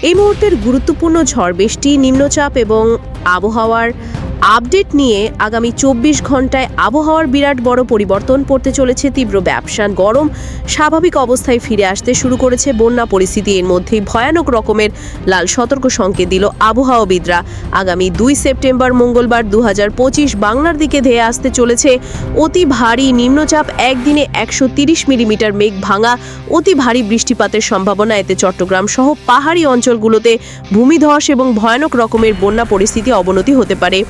এই মুহূর্তের গুরুত্বপূর্ণ ঝড় বৃষ্টি নিম্নচাপ এবং আবহাওয়ার আপডেট নিয়ে আগামী চব্বিশ ঘন্টায় আবহাওয়ার বিরাট বড় পরিবর্তন পড়তে চলেছে তীব্র ব্যবসা। গরম স্বাভাবিক অবস্থায় ফিরে আসতে শুরু করেছে বন্যা পরিস্থিতি। এর মধ্যেই ভয়ানক রকমের লাল সতর্ক সংকেত দিল আবহাওয়াবিদরা। আগামী দুই সেপ্টেম্বর মঙ্গলবার দু হাজার পঁচিশ বাংলার দিকে ধেয়ে আসতে চলেছে অতি ভারী নিম্নচাপ। একদিনে একশো তিরিশ মিলিমিটার মেঘ ভাঙা অতি ভারী বৃষ্টিপাতের সম্ভাবনা। এতে চট্টগ্রাম সহ পাহাড়ি অঞ্চলগুলোতে ভূমিধস এবং ভয়ানক রকমের বন্যা পরিস্থিতি অবনতি হতে পারে।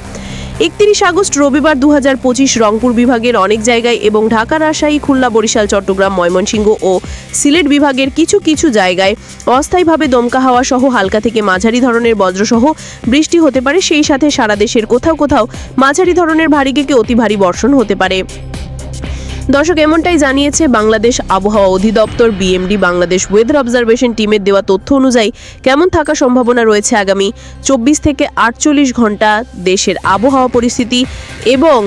একত্রিশ আগস্ট রবিবার দুহাজার পঁচিশ রংপুর বিভাগের অনেক জায়গায় এবং ঢাকা রাজশাহী, খুলনা, বরিশাল, চট্টগ্রাম, ময়মনসিংহ ও সিলেট বিভাগের কিছু কিছু জায়গায় অস্থায়ীভাবে দমকা হাওয়া সহ হালকা থেকে মাঝারি ধরনের বজ্রসহ বৃষ্টি হতে পারে। সেই সাথে সারা দেশের কোথাও কোথাও মাঝারি ধরনের ভারী থেকে অতি ভারী বর্ষণ হতে পারে। দর্শক, এমনটাই জানিয়েছে বাংলাদেশ আবহাওয়া অধিদপ্তর। বিএমডি বাংলাদেশ ওয়েদার অবজারভেশন টিমের দেওয়া তথ্য অনুযায়ী কেমন থাকার সম্ভাবনা রয়েছে আগামী চব্বিশ থেকে আটচল্লিশ ঘণ্টা দেশের আবহাওয়া পরিস্থিতি এবং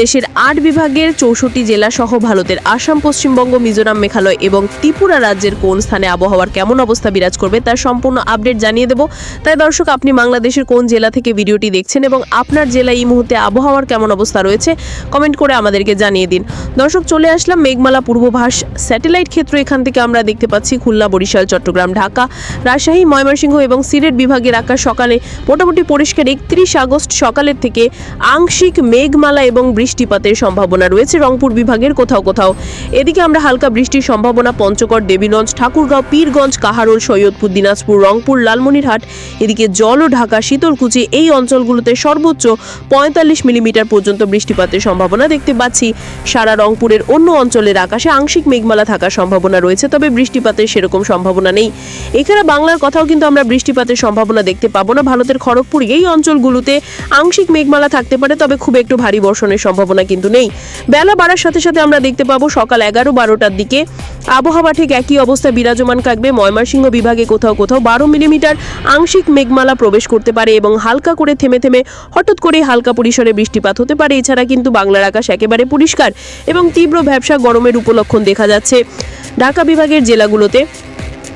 দেশের আট বিভাগের চৌষট্টি জেলা সহ ভারতের আসাম, পশ্চিমবঙ্গ, মিজোরাম, মেঘালয় এবং ত্রিপুরা রাজ্যের কোন স্থানে আবহাওয়ার কেমন অবস্থা বিরাজ করবে তার সম্পূর্ণ আপডেট জানিয়ে দেব। তাই দর্শক, আপনি বাংলাদেশের কোন জেলা থেকে ভিডিওটি দেখছেন এবং আপনার জেলায় এই মুহূর্তে আবহাওয়ার কেমন অবস্থা রয়েছে, কমেন্ট করে আমাদেরকে জানিয়ে দিন। দর্শক, চলে আসলাম মেঘমালা পূর্বভাস স্যাটেলাইট ক্ষেত্র। এখান থেকে আমরা দেখতে পাচ্ছি খুলনা, বরিশাল, চট্টগ্রাম, ঢাকা, রাজশাহী, ময়মনসিংহ এবং সিলেট বিভাগের আকাশ সকালে মোটামুটি পরিষ্কার। একত্রিশ আগস্ট সকালের থেকে আংশিক মেঘমালা এবং বৃষ্টিপাতের সম্ভাবনা রয়েছে রংপুর বিভাগের কোথাও কোথাও। এদিকে আমরা হালকা বৃষ্টির সম্ভাবনা পঞ্চগড়, দেবীগঞ্জ, ঠাকুরগাঁও, পীরগঞ্জ, কাহারোল, সৈয়দপুর, দিনাজপুর, রংপুর, লালমনিরহাট, এদিকে জল ও ঢাকা, শীতলকুচি এই অঞ্চলগুলোতে সর্বোচ্চ পঁয়তাল্লিশ মিলিমিটার পর্যন্ত বৃষ্টিপাতের সম্ভাবনা দেখতে পাচ্ছি। সারা রংপুরের অন্য অঞ্চলের আকাশে আংশিক মেঘমালা থাকার সম্ভাবনা রয়েছে, তবে বৃষ্টিপাতের সেরকম সম্ভাবনা নেই। এখানে বাংলার কথাও কিন্তু আমরা বৃষ্টিপাতের সম্ভাবনা দেখতে পাবো না। ভারতের খড়গপুর এই অঞ্চলগুলোতে আংশিক মেঘমালা থাকতে পারে, তবে খুব একটু ভারী বর্ষণের সম্ভাবনা কিন্তু নেই। বেলা বাড়ার সাথে সাথে আমরা দেখতে পাবো সকাল এগারো বারোটার দিকে আবহাওয়া ঠিক একই অবস্থা বিরাজমান থাকবে। ময়মনসিংহ বিভাগে কোথাও কোথাও বারো মিলিমিটার আংশিক মেঘমালা প্রবেশ করতে পারে এবং হালকা করে থেমে থেমে হঠাৎ করে হালকা পরিসরে বৃষ্টিপাত হতে পারে। এছাড়া কিন্তু বাংলার আকাশ একেবারে পরিষ্কার এবং তীব্র ব্যবসা গরমের উপলক্ষণ দেখা যাচ্ছে। ঢাকা বিভাগের জেলাগুলোতে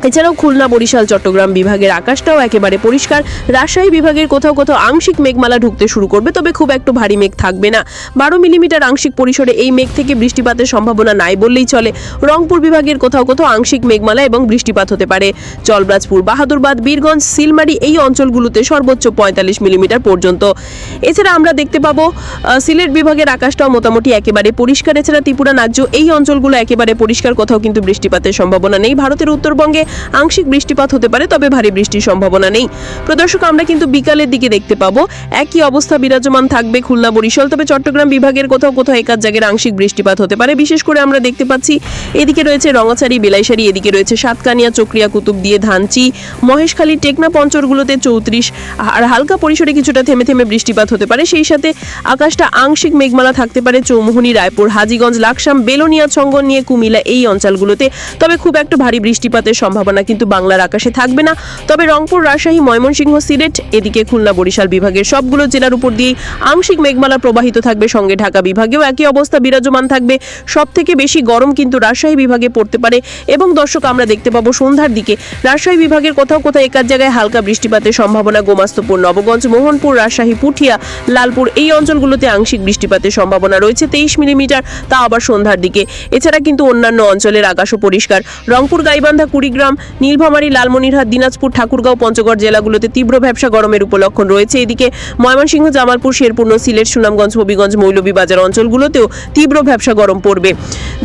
এছাড়াও খুলনা, বরিশাল, চট্টগ্রাম বিভাগের আকাশটাও একেবারে পরিষ্কার। রাজশাহী বিভাগের কোথাও কোথাও আংশিক মেঘমালা ঢুকতে শুরু করবে, তবে খুব একটু ভারী মেঘ থাকবে না। বারো মিলিমিটার আংশিক পরিসরে এই মেঘ থেকে বৃষ্টিপাতের সম্ভাবনা নাই বললেই চলে। রংপুর বিভাগের কোথাও কোথাও আংশিক মেঘমালা এবং বৃষ্টিপাত হতে পারে। চলব্রাজপুর বাহাদুরবাদ, বীরগঞ্জ সিলমারি এই অঞ্চলগুলোতে সর্বোচ্চ পঁয়তাল্লিশ মিলিমিটার পর্যন্ত। এছাড়া আমরা দেখতে পাবো সিলেট বিভাগের আকাশটাও মোটামুটি একেবারে পরিষ্কার। এছাড়া ত্রিপুরা রাজ্য এই অঞ্চলগুলো একেবারে পরিষ্কার, কোথাও কিন্তু বৃষ্টিপাতের সম্ভাবনা নেই। ভারতের উত্তরবঙ্গে আংশিক বৃষ্টিপাত হতে পারে, তবে ভারী বৃষ্টির সম্ভাবনা নেই। প্রদর্শক, আমরা কিন্তু বিকালের দিকে দেখতে পাবো। একই অবস্থা বিরাজমান থাকবে খুলনা বরিশাল, তবে চট্টগ্রাম বিভাগের কোথাও কোথাও একাধ জায়গায় আংশিক বৃষ্টিপাত হতে পারে। বিশেষ করে আমরা দেখতে পাচ্ছি, এদিকে রয়েছে রঙাচারি বিলাইসারি, এদিকে রয়েছে সাতকানিয়া, চক্রিয়া, কুতুব দিয়ে ধানচি, মহেশখালী, টেকনা, পঞ্চরগুলোতে চৌত্রিশ, আর হালকা পরিসরে কিছুটা থেমে থেমে বৃষ্টিপাত হতে পারে। সেই সাথে আকাশটা আংশিক মেঘমালা থাকতে পারে, চৌমুহনী, রায়পুর, হাজিগঞ্জ, লাকসাম, বেলোনিয়া চঙ্গন নিয়ে কুমিলা এই অঞ্চলগুলোতে। তবে খুব একটা ভারী বৃষ্টিপাতের সম্ভাবনা কিন্তু বাংলার আকাশে থাকবে না। তবে রংপুর, রাজশাহী, ময়মনসিংহ, সিলেট, এদিকে খুলনা, বরিশাল বিভাগের সবগুলো জেলার উপর দিয়েই আংশিক মেঘমালা প্রবাহিত থাকবে। সঙ্গে ঢাকা বিভাগেও একই অবস্থা বিরাজমান থাকবে। সব থেকে বেশি গরম কিন্তু রাজশাহী বিভাগে পড়তে পারে এবং দর্শক, আমরা দেখতে পাবো সন্ধ্যার দিকে। রাজশাহী বিভাগের কোথাও কোথাও একাধ জায়গায় হালকা বৃষ্টিপাতের সম্ভাবনা গোমাস্তপুর, নবগঞ্জ, মোহনপুর, রাজশাহী, পুঠিয়া, লালপুর এই অঞ্চলগুলোতে আংশিক বৃষ্টিপাতের সম্ভাবনা রয়েছে তেইশ মিলিমিটার। তা আবার সন্ধ্যার দিকে। এছাড়া কিন্তু অন্যান্য অঞ্চলের আকাশও পরিষ্কার। রংপুর, গাইবান্ধা, কুড়িগ্রাম নীলভামারী লালমনিরহাট, দিনাজপুর, ঠাকুরগাঁও, পঞ্চগড় জেলাগুলোতে তীব্র ব্যবসা গরমের উপলক্ষণ রয়েছে। এদিকে ময়মনসিংহ, জামালপুর, শেরপুর, সিলেট, সুনামগঞ্জ, হবিগঞ্জ, মৌলভীবাজার অঞ্চলগুলোতেও তীব্র ব্যবসা গরম পড়বে।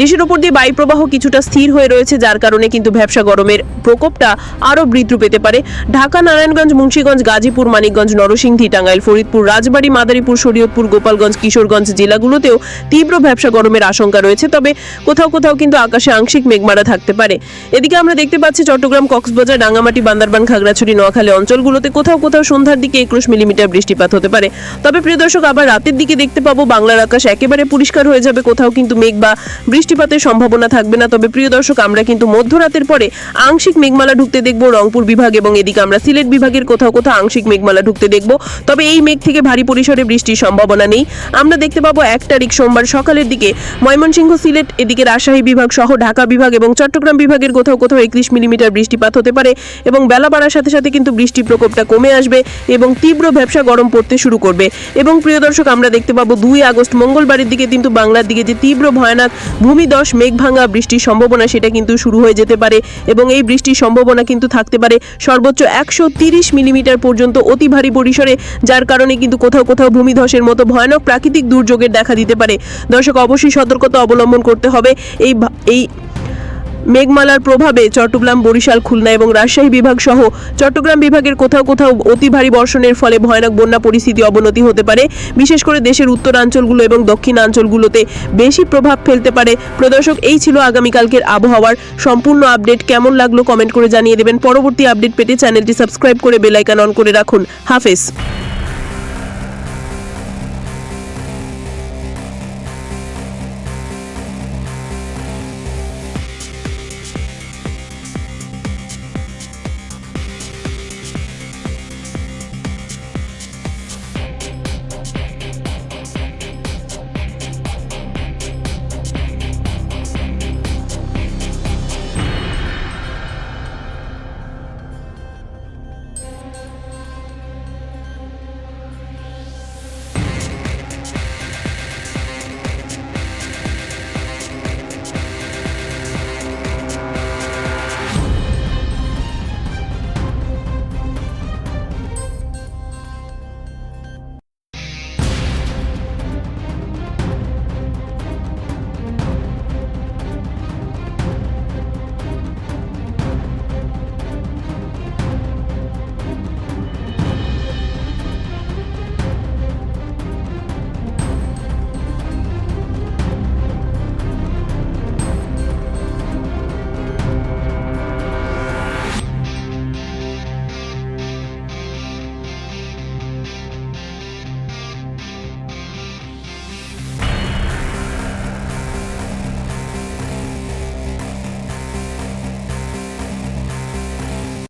দেশের উপর দিয়ে বায়ু প্রবাহ কিছুটা স্থির হয়ে রয়েছে, যার কারণে কিন্তু ব্যবসা গরমের প্রকোপটা আরও বৃদ্ধি পেতে পারে। ঢাকা, নারায়ণগঞ্জ, মুন্সীগঞ্জ, গাজীপুর, মানিকগঞ্জ, নরসিংদী, টাঙ্গাইল, ফরিদপুর, রাজবাড়ী, মাদারীপুর, শরীয়তপুর, গোপালগঞ্জ, কিশোরগঞ্জ জেলাগুলোতেও তীব্র ব্যবসা গরমের আশঙ্কা রয়েছে। তবে কোথাও কোথাও কিন্তু আকাশে আংশিক মেঘমারা থাকতে পারে। এদিকে আমরা দেখতে পাচ্ছি চট্টগ্রাম, কক্সবাজার রাঙামাটি বান্দারবান, খাগড়াছড়ি, নোয়াখালী অঞ্চলগুলোতে। কোথাও কোথাও সন্ধ্যার দিকে একুশ মিলিমিটার বৃষ্টিপাত হতে পারে। তবে প্রিয় দর্শক, আবার রাতের দিকে দেখতে পাবো বাংলার আকাশ একেবারে পরিষ্কার হয়ে যাবে। কোথাও কিন্তু মেঘ বা বৃষ্টিপাতের সম্ভাবনা থাকবে না। তবে প্রিয় দর্শক, আমরা কিন্তু মধ্যরাতের পরে আংশিক মেঘমালা ঢুকতে দেখব রংপুর বিভাগ এবং এদিকে আমরা সিলেট বিভাগের কোথাও কোথাও আংশিক মেঘমালা ঢুকতে দেখব। তবে এই মেঘ থেকে ভারী পরিসরে বৃষ্টির সম্ভাবনা নেই। আমরা দেখতে পাবো এক তারিখ সোমবার সকালের দিকে ময়মনসিংহ, সিলেট, এদিকে রাজশাহী বিভাগ সহ ঢাকা বিভাগ এবং চট্টগ্রাম বিভাগের কোথাও কোথাও একত্রিশ মিলিমিটার বৃষ্টিপাত হতে পারে এবং বেলা বাড়ার সাথে সাথে কিন্তু বৃষ্টির প্রকোপটা কমে আসবে এবং তীব্র ব্যবসা গরম পড়তে শুরু করবে। এবং প্রিয় দর্শক, আমরা দেখতে পাবো দুই আগস্ট মঙ্গলবারের দিকে কিন্তু বাংলার দিকে যে তীব্র ভয়ানক ভূমিদশ মেঘভাঙা বৃষ্টির সম্ভাবনা, সেটা কিন্তু শুরু হয়ে যেতে পারে এবং এই বৃষ্টির সম্ভাবনা কিন্তু থাকতে পারে সর্বোচ্চ একশো মিলিমিটার পর্যন্ত অতি ভারী পরিসরে, যার কারণে কিন্তু কোথাও কোথাও ভূমিধসের মতো ভয়ানক প্রাকৃতিক দুর্যোগের দেখা দিতে পারে। দর্শক, অবশ্যই সতর্কতা অবলম্বন করতে হবে। এই এই মেঘমালার প্রভাবে চট্টগ্রাম, বরিশাল, খুলনা এবং রাজশাহী বিভাগ সহ চট্টগ্রাম বিভাগের কোথাও কোথাও অতি ভারী বর্ষণের ফলে ভয়ানক বন্যা পরিস্থিতি অবনতি হতে পারে। বিশেষ করে দেশের উত্তরাঞ্চলগুলো এবং দক্ষিণাঞ্চলগুলোতে বেশি প্রভাব ফেলতে পারে। প্রদর্শক, এই ছিল আগামীকালকের আবহাওয়ার সম্পূর্ণ আপডেট। কেমন লাগল কমেন্ট করে জানিয়ে দেবেন। পরবর্তী আপডেট পেতে চ্যানেলটি সাবস্ক্রাইব করে বেল আইকন অন করে রাখুন। হাফেজ।